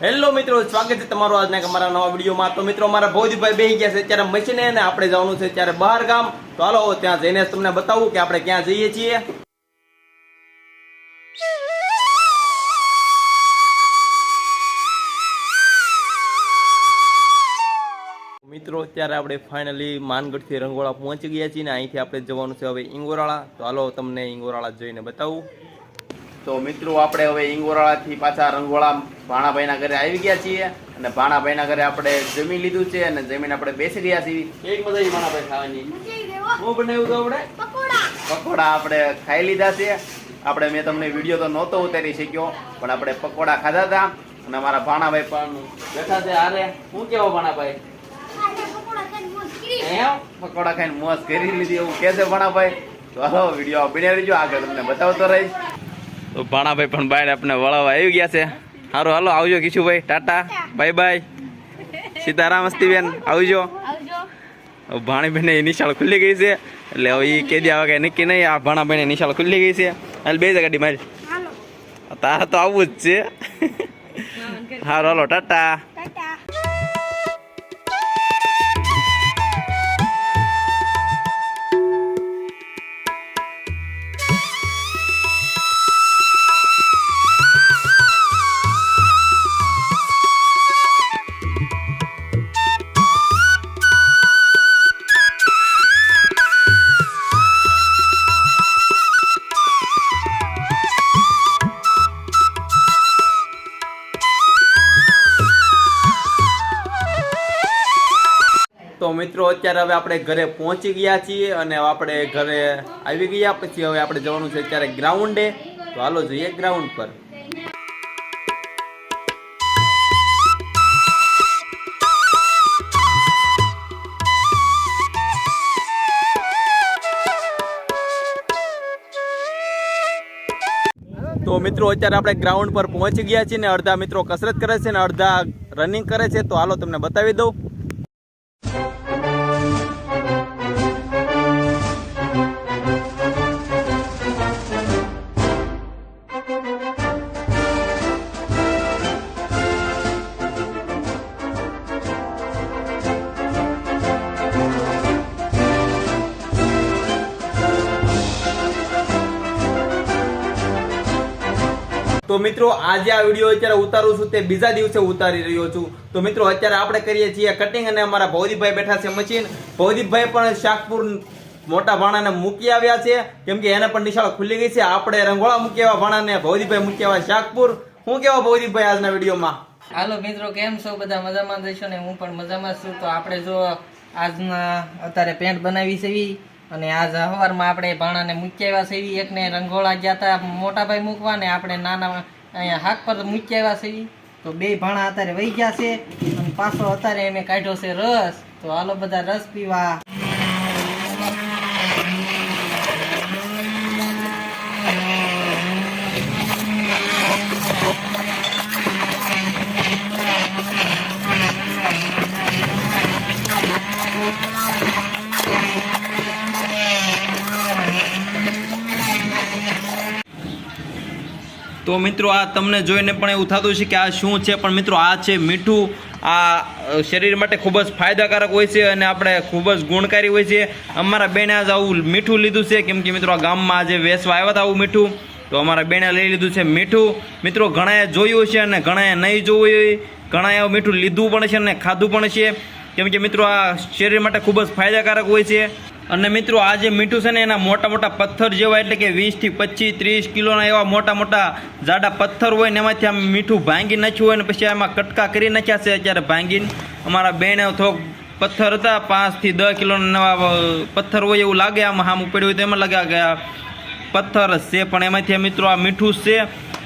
Hello મિત્રો, સ્વાગત છે તમારું આજના અમારા નવા વિડીયોમાં. તો મિત્રો, અમારા ભોજભાઈ બેસી ગયા છે ત્યારે મશીને અને આપણે જવાનું છે ત્યારે બહાર ગામ. તો હાલો ત્યાં જઈને તમને બતાવું કે આપણે ક્યાં જઈએ છીએ. મિત્રો, અત્યારે આપણે ફાઇનલી માનગઢથી રંગોળા પહોંચી ગયા છીએ ને અહીંથી આપણે જવાનું છે હવે ઇંગોરાળા તો હાલો, તમને ઇંગોરાળા જઈને બતાવું. તો મિત્રો આપણે હવે ઇંગોરાળાથી પાછા રંગોળા ભાણાભાઈના ઘરે આવી ગયા છીએ અને ભાણાભાઈના ઘરે આપણે જમી લીધું છે અને જમીન આપણે બેસી રહ્યા છીએ. એક મજા આવી ભાણાભાઈ ખાવાની. હું. બનાવ્યું તો આપણે? પકોડા. આપણે ખાઈ લીધા છે. આપણે મેં તમને વીડિયો તો નહોતો ઉતારી શક્યો પણ આપણે પકોડા ખાધા હતા અને અમારા ભાણાભાઈ પણ બેઠા છે આરે હું કેવો ભાણાભાઈ? એમ પકોડા ખાઈને મોજ કરી. લીધી એવું કે છે ભાણાભાઈ. તો હાલો વીડિયો બની રહીજો. આગળ તમને બતાવતો રહીશ. તો ભાણાભાઈ પણ બહાર આપણે વળાવવા આવી ગયા છે. સારું હાલો આવજો Kishubhai. Tata. Bye bye. Sitaram ben આવજો. ભાણીબેન નિશાળ ખુલ્લી ગઈ છે. એટલે હવે એ કેદી આવે કઈ નક્કી નહીં. આ ભાણાભાઈ નિશાળ ખુલ્લી ગઈ છે. હાલ બે ગાડી મારી. તારા તો આવવું જ છે. સારું હાલો ટાટા. તો મિત્રો, અત્યારે હવે આપણે ઘરે પહોંચી ગયા છીએ અને આપણે ઘરે આવી ગયા. પછી હવે આપણે જવાનું છે અત્યારે ગ્રાઉન્ડે. તો હાલો જોઈએ ગ્રાઉન્ડ પર. તો મિત્રો, અત્યારે આપણે ગ્રાઉન્ડ પર પહોંચી ગયા છીએ ને અડધા મિત્રો કસરત કરે છે ને અડધા રનિંગ કરે છે. તો હાલો તમને બતાવી દઉં. તો મિત્રો, આજે આ વીડિયો અત્યારે ઉતારું છું, તે બીજા દિવસે ઉતારી રહ્યો છું. તો મિત્રો, અત્યારે આપણે કરીએ છીએ કટિંગ અને અમારા ભૌદીપભાઈ બેઠા છે મશીન ભૌદીપભાઈ પણ શાકપુર મોટા ભાણાને મૂકી આવ્યા છે. કેમ કે એને પણ નિશાળ ખુલ્લી ગઈ છે. આપણે રંગોળા મૂકી આવ્યા ભાણાને ભૌદીપભાઈ મૂકી આવ્યા શાકપુર. હું કેવા ભૌદીપભાઈ આજના વિડીયોમાં? હાલો મિત્રો, કેમ છો? બધા મજામાં જઈશો ને? હું પણ મજામાં છું. તો આપણે જો આજના અત્યારે પેન્ટ બનાવી છે અને આજ સવારમાં આપણે ભાણાને મૂકી આવ્યા છે. એકને રંગોળા ગયા હતા મોટા ભાઈ મૂકવા ને આપણે નાના અહીંયા હાક પર મૂકી આવ્યા છે તો બે ભાણા અત્યારે વહી ગયા છે અને પાછો અત્યારે અમે કાઢ્યો છે રસ. તો હાલો બધા રસ પીવા. તો મિત્રો આ તમને જોઈને પણ એવું થતું છે કે આ શું છે, પણ મિત્રો આ છે મીઠું. આ શરીર માટે ખૂબ જ ફાયદાકારક હોય છે અને આપણે ખૂબ જ ગુણકારી હોય છે. અમારા બેને આજ આવું મીઠું લીધું છે, કેમ કે મિત્રો આ ગામમાં આજે વેસવા આવ્યા હતા આવું મીઠું. તો અમારા બેને લઈ લીધું છે મીઠું. મિત્રો ઘણાએ જોયું છે અને ઘણાએ નહીં જોયું હોય. ઘણાએ મીઠું લીધું પણ છે અને ખાધું પણ છે. કેમ કે મિત્રો આ શરીર માટે ખૂબ જ ફાયદાકારક હોય છે. અને મિત્રો, આ જે મીઠું છે ને, એના મોટા મોટા પથ્થર જેવા, એટલે કે વીસથી પચીસ, ત્રીસ કિલોના એવા મોટા મોટા જાડા પથ્થર હોય ને, એમાંથી આમ મીઠું ભાંગી નાખ્યું હોય ને, પછી એમાં કટકા કરી નાખ્યા છે અત્યારે ભાંગીને. અમારા બેને થોડોક પથ્થર હતા પાંચથી દસ કિલોના નવા પથ્થર હોય એવું લાગે, આમ હામ પડ્યું હોય તો એમાં લાગ્યા ગયા પથ્થર છે. પણ એમાંથી મિત્રો, આ મીઠું છે.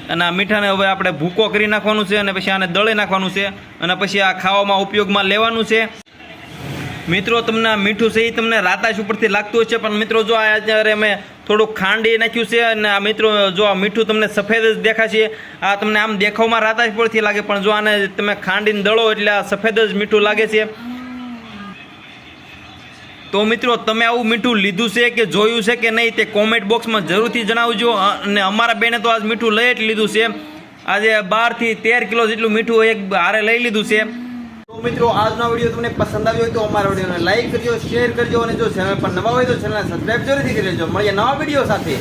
અને આ મીઠાને હવે આપણે ભૂકો કરી નાખવાનું છે અને પછી આને દળી નાખવાનું છે. અને પછી આ ખાવામાં ઉપયોગમાં લેવાનું છે. મિત્રો, તમને મીઠું એ તમને રાતાશ ઉપરથી લાગતું હશે, પણ મિત્રો, જો આ અત્યારે અમે થોડુંક ખાંડી નાખ્યું છે અને આ મિત્રો, જો આ મીઠું તમને સફેદ જ દેખાશે, આ તમને આમ દેખાવમાં રાતાશ પરથી લાગે, પણ જો આને તમે ખાંડીને દળો એટલે આ સફેદ જ મીઠું લાગે છે. તો મિત્રો, તમે આવું મીઠું લીધું છે કે જોયું છે કે નહીં, તે કોમેન્ટ બોક્સમાં જરૂરથી જણાવજો, અને અમારા બેને તો આજ મીઠું લઈ જ લીધું છે. આજે બારથી તેર કિલો જેટલું મીઠું એક હારે લઈ લીધું છે. તો મિત્રો, આજનો વીડિયો તમને પસંદ આવ્યો હોય તો અમારા વિડીયોને લાઈક કરજો, શેર કરજો, અને જો ચેનલ પર નવા હોય તો ચેનલને સબસ્ક્રાઈબ જરૂરથી કરી લેજો. મળીએ નવા વીડિયો સાથે.